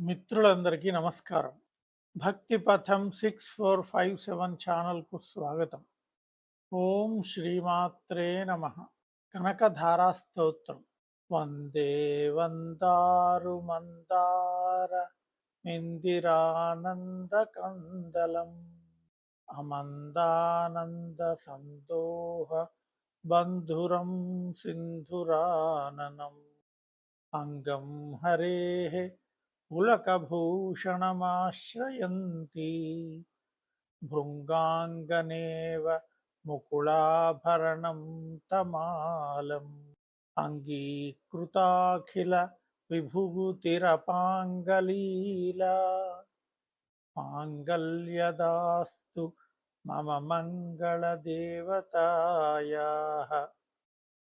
మిత్రులందరికీ నమస్కారం. భక్తి పథం సిక్స్ ఫోర్ ఫైవ్ సెవెన్ ఛానల్కు స్వాగతం. ఓం శ్రీమాత్రే నమ. కనకధారా స్తోత్రం వందే వందారు మందార ఇందిరానంద కందలం. అమందానంద సందోహ బంధురం సింధురాననం. అంగం హరే पुलकभूषणमाश्रयन्ती भृङ्गाङ्गनेव मुकुलाभरणं तमालम् अङ्गीकृताखिल विभूतिरपाङ्गलीला माङ्गल्यदास्तु मम मङ्गलदेवतायाः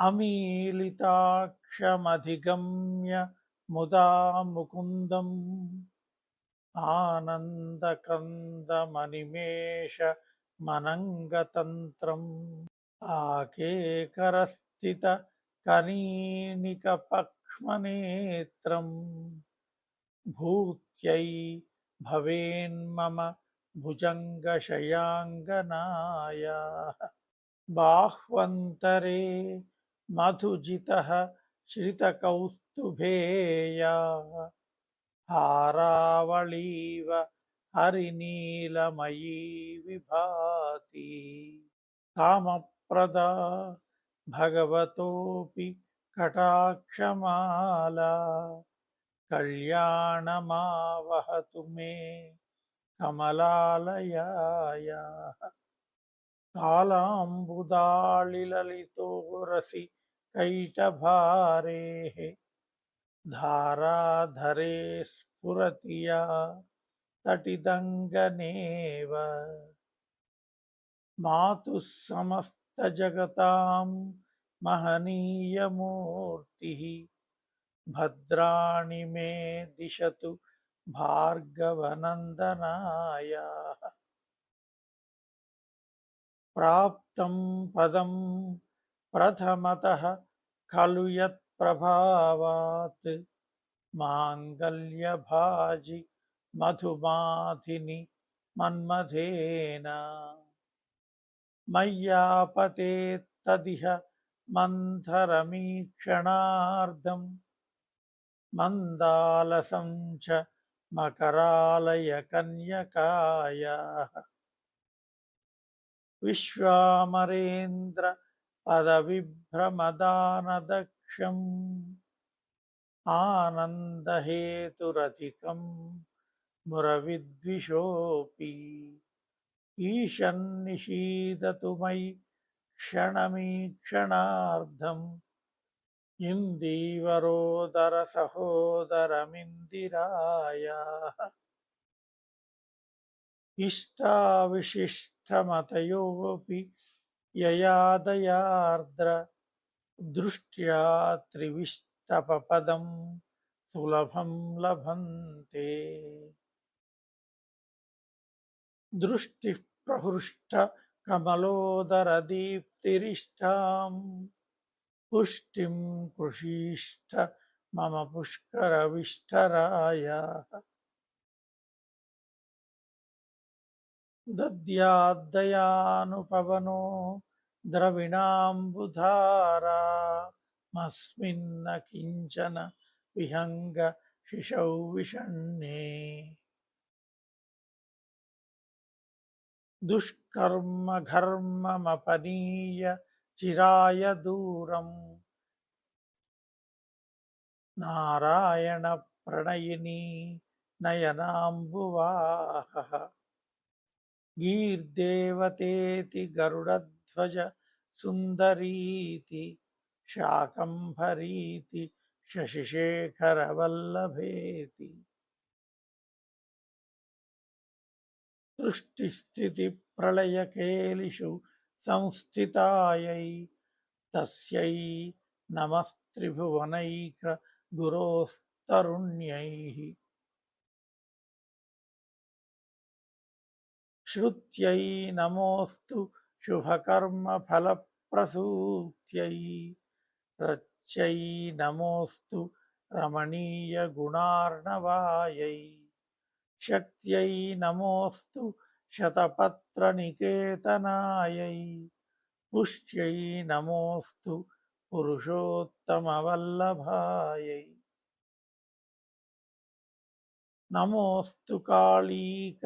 अमीलिताक्षमधिगम्य मुदा मुकुन्दम्। आनन्दकन्दमनिमेष मनङ्गतन्त्रम्। आकेकरस्थित भूत्यै भवेन्मम भुजङ्गशयाङ्गनायाः। बाह्वन्तरे మధుజిత శ్రితకౌస్తుభేయా హారావళీవ హరినీలమయీ విభాతి కామప్రదా భగవతోపి కటాక్షమాలా కళ్యాణమావహతు మే కమలాలయాయ కాలాంబుదాళిలలితో రసి कैटभारेः धाराधरे स्फुरति या तटिदङ्गनेव। मातुः समस्तजगतां महनीयमूर्तिः भद्राणि मे दिशतु भार्गवनन्दनायाः। प्राप्तं पदं ప్రథమత ఖలు యత్ ప్రభావాత్ మాంగల్యభాజి మధుమాధిని మన్మథేన మయ్యాపతే తదిహ మంథరమీక్షణార్థం మందాలసం చ మకరాలయ కన్యకాయా విశ్వామరేంద్ర పదవిభ్రమదానదక్షం ఆనందహేతురధికం మురవిద్విషోపి ఈశన్నిషీదతు మయి క్షణమీక్షణార్థం ఇందీవరోదర సహోదరమిందిరాయ ఇష్టావిశిష్టమతయోపి యయాదయార్ద్ర దృష్ట్యా త్రివిష్టపదం సులభం లభంతే. దృష్టి ప్రహృష్ట కమలోదరదీప్తిరిష్టాం పుష్టిం కృషీష్ట మమ పుష్కరవిష్టరాయ. దద్యాద్దయానుపవనో ద్రవిణాంబుధారామస్మిన్న కించన విహంగ శిశౌ విషణ్ణే దుష్కర్మఘర్మమపనీయ చిరాయ దూరం నారాయణ ప్రణయిని నయనాంబువాహ గీర్దేవతేతి గరుడ गरुडध्वज सुन्दरीति शाकम्भरीति शशिशेखरवल्लभेति सृष्टिस्थितिप्रलयकेलिषु संस्थितायै तस्यै नमस्त्रिभुवनैकगुरोस्तरुण्यैः श्रुत्यै नमोऽस्तु శుభకర్మ ఫలప్రసూత్యై రచ్చై నమోస్తు రమణీయ గుణార్ణవాయై శక్త్యై నమోస్తు శతపత్ర నికేతనాయై పుష్ట్యై నమోస్తు పురుషోత్తమవల్లభాయై నమోస్తు కాళీకనిభాననాయై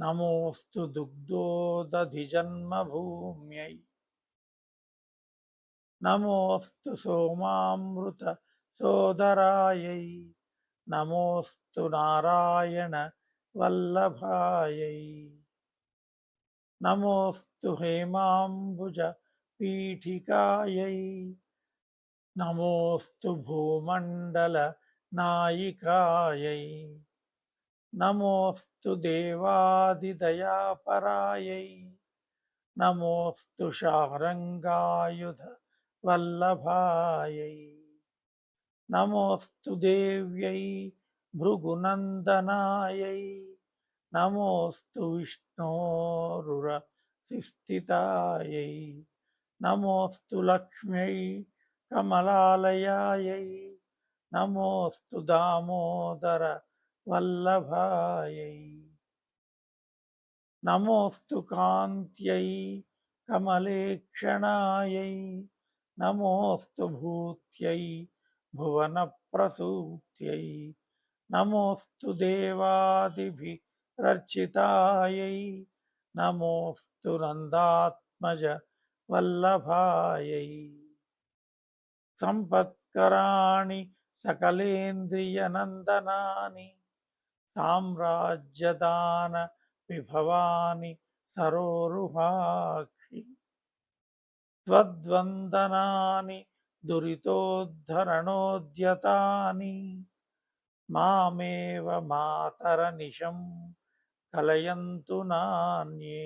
నమోస్తు దుగ్ధోదధిజన్మభూమ్యై నమోస్తు సోమామృత సోదరాయై నమోస్తు నారాయణ వల్లభాయై నమోస్తు హేమాంబుజ పీఠికాయై నమోస్తు భూమండల నాయికాయై నమోస్తు దేవాదిదయాపరాయై నమోస్తు శారంగాయుధ వల్లభాయై. నమోస్తు దేవ్యై భృగునందనాయై. నమోస్తు విష్ణోరురసిస్థితాయై నమోస్తు లక్ష్మ్యై కమలాలయాయై. నమోస్తు దామోదర వల్లభాయై. నమోస్తు కాంత్యై కమలేక్షణాయై నమోస్తు భూత్యై భువన ప్రసూత్యై నమోస్తు దేవాదిభి రచితాయై నమోస్తు నందాత్మజ వల్లభాయై. సంపత్కరాణి సకలేంద్రియనందనాని సామ్రాజ్యదాన విభవాని సరోరుహాక్షి త్వద్వందనాని దురితోద్ధరణోద్యతాని మామేవ మాతర నిశం కలయంతు నాన్యే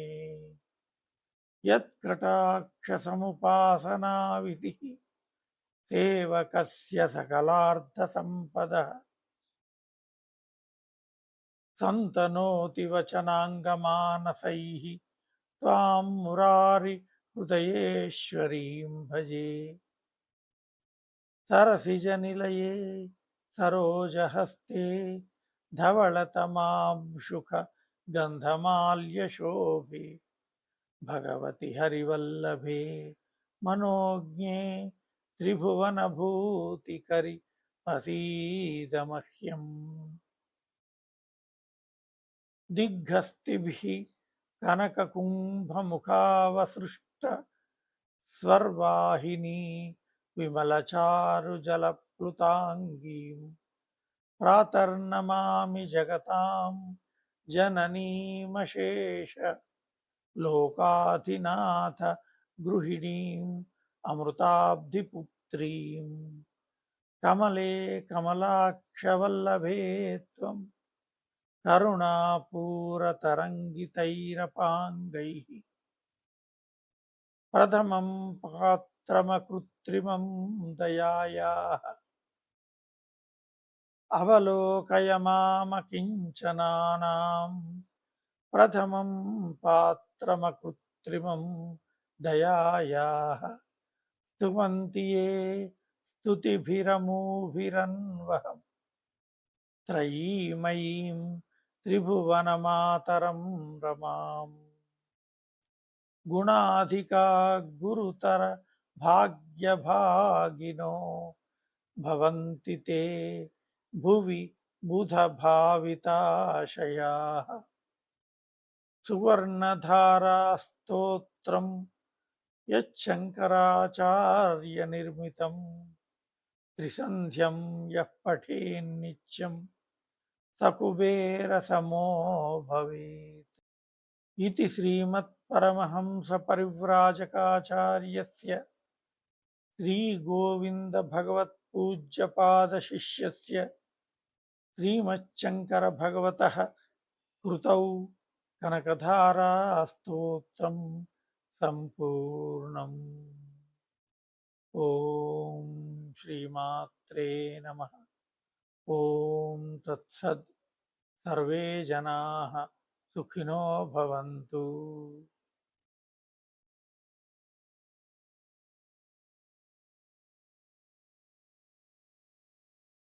యత్కటాక్షసముపాసనావిధి సేవకస్య సకలార్థసంపద सन्तनोति वचनाङ्गमानसैः त्वां मुरारि हृदयेश्वरीं भजे। सरसिजनिलये सरोजहस्ते धवलतमांशुक गन्धमाल्यशोभे भगवति हरिवल्लभे मनोज्ञे त्रिभुवनभूतिकरि मसीदमह्यम् दिग्घस्तिभिः कनककुम्भमुखावसृष्ट स्वर्वाहिनी विमलचारुजलप्लुताङ्गीं प्रातर्नमामि जगतां जननीमशेष लोकाधिनाथ गृहिणीम् अमृताब्धिपुत्रीं कमले कमलाक्षवल्लभे त्वं కరుణాపూరతరంగితైరపాంగై ప్రథమం పాత్రమకృత్రిమం దయాయా అవలోకయ మామకించనానాం ప్రథమం పాత్రమకృత్రిమం దయాయా స్తువంతి ఏ స్తుతిభిరమూభిరన్వహం త్రయీమయీం त्रिभुवनमातरं रमाम्। गुणाधिका गुरुतर भाग्यभागिनो भवन्ति ते भुवि बुधभाविताशयाः। सुवर्णधारास्तोत्रम् यच्छङ्कराचार्यनिर्मितं त्रिसन्ध्यं यः पठेन्नित्यं सकुबेरसमो भवेत् इति श्रीमत्परमहंसपरिव्राजकाचार्यस्य श्रीगोविन्दभगवत्पूज्यपादशिष्यस्य श्रीमच्छङ्करभगवतः कृतौ कनकधारास्तोत्रं सम्पूर्णम्। ॐ श्रीमात्रे नमः। ओम तत्सद सर्वे जनाः सुखिनो भवन्तु।